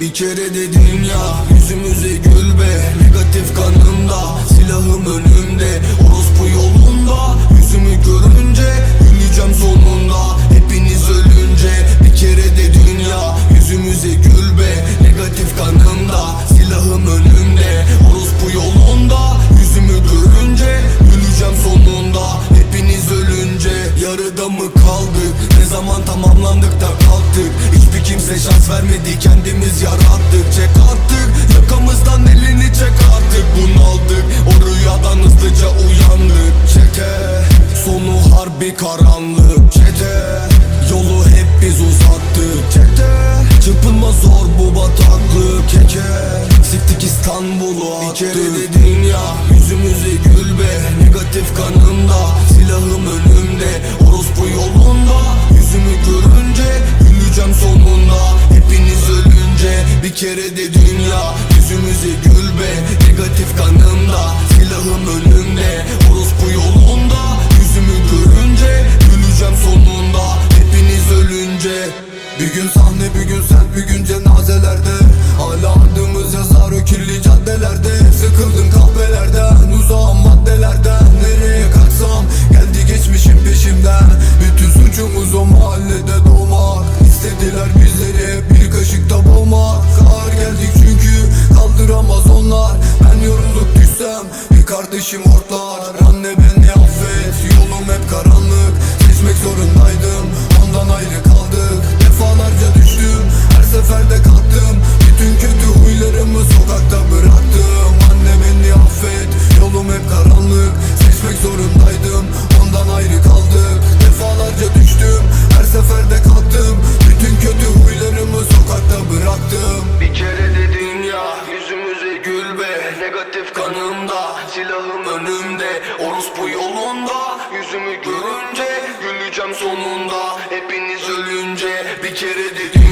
Bir kere de dünya yüzümüze gül be. Negatif kanımda tamamlandık da kalktık. Hiçbir kimse şans vermedi. Kendimiz yarattık. Çek artık. Yakamızdan elini çek artık. Bunaldık. O rüyadan hızlıca uyandık. Çete sonu harbi karanlık. Çete yolu hep biz uzattık. Çete çırpınma zor bu bataklık. Keke siktik İstanbul'u attık. Bir kere de dünya yüzümüze gül be. Negatif kanımda silahım önümde. Orospu yolunda yüzümü görünce Güleceğim sonunda. Hepiniz ölünce. Bir gün sahne bir gün sen bir gün cenazelerde. Hala adımız bir kardeşim ortlar. Anne beni affet yolum hep karanlık Kanımda silahım önümde Orospu yolunda. Yüzümü görünce Güleceğim sonunda. Hepiniz ölünce Bir kere de dünya